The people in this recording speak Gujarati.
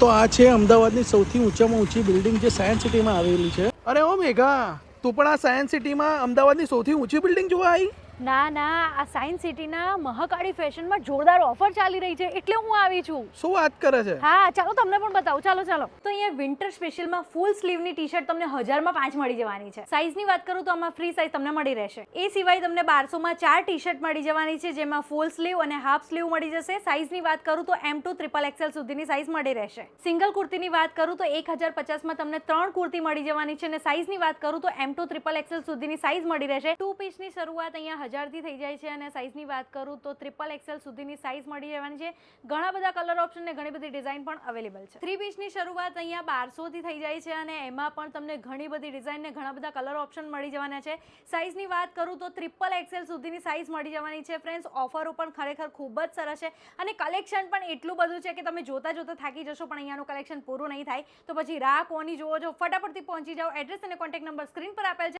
તો આ છે અમદાવાદની સૌથી ઊંચામાં ઊંચી બિલ્ડિંગ જે સાયન્સ સિટીમાં આવેલી છે. અરે ઓ મેઘા, તું પણ આ સાયન્સ સિટીમાં અમદાવાદની સૌથી ઊંચી બિલ્ડિંગ જોવા આવી? ના ના આ સાયન્સ સિટીના મહાકાળી ફેશનમાં જોરદાર ઓફર ચાલી રહી છે. એટલે હું આવી છું. શું વાત કરે છે? હા ચાલો તમને પણ બતાવું. ચાલો ચાલો. તો અહીંયા વિન્ટર સ્પેશિયલમાં ફૂલ સ્લીવની ટી શર્ટ તમને હજારમાં પાંચ મળી જવાની છે. સાઇઝની વાત કરું તો આમાં ફ્રી સાઇઝ તમને મળી રહેશે. એ સિવાય તમને બારસોમાં ચાર ટી શર્ટ મળી જવાની છે જેમાં ફૂલ સ્લીવ અને હાફ સ્લીવ મળી જશે. સાઇઝની વાત કરું તો એમ ટુ ટ્રિપલ એક્સેલ સુધીની સાઇઝ મળી રહેશે. સિંગલ કુર્તીની વાત કરું તો એક હજાર પચાસમાં તમને ત્રણ કુર્તી મળી જવાની છે અને સાઇઝની વાત કરું તો એમ ટુ ટ્રિપલ એક્સેલ સુધીની સાઇઝ મળી રહેશે. ટુ પીસની શરૂઆત અહીંયા હજારથી થઈ જાય છે અને સાઇઝની વાત કરું તો ટ્રિપલ એક્સેલ સુધીની સાઇઝ મળી જવાની છે. ઘણા બધા કલર ઓપ્શન ને ઘણી બધી ડિઝાઇન પણ અવેલેબલ છે. થ્રી પીસની શરૂઆત અહીંયા બારસોથી થઈ જાય છે અને એમાં પણ તમને ઘણી બધી ડિઝાઇન ને ઘણા બધા કલર ઓપ્શન મળી જવાના છે. સાઇઝની વાત કરું તો ટ્રિપલ એક્સેલ સુધીની સાઇઝ મળી જવાની છે. ફ્રેન્ડ્સ ઓફરો પણ ખરેખર ખૂબ જ સરસ છે અને કલેક્શન પણ એટલું બધું છે કે તમે જોતા જોતા થાકી જશો, પણ અહીંયાનું કલેક્શન પૂરું નહીં થાય. તો પછી રાહ કોની જોવો છો ફટાફટથી પહોંચી જાઓ. એડ્રેસ અને કોન્ટેક્ટ નંબર સ્ક્રીન પર આપેલ છે.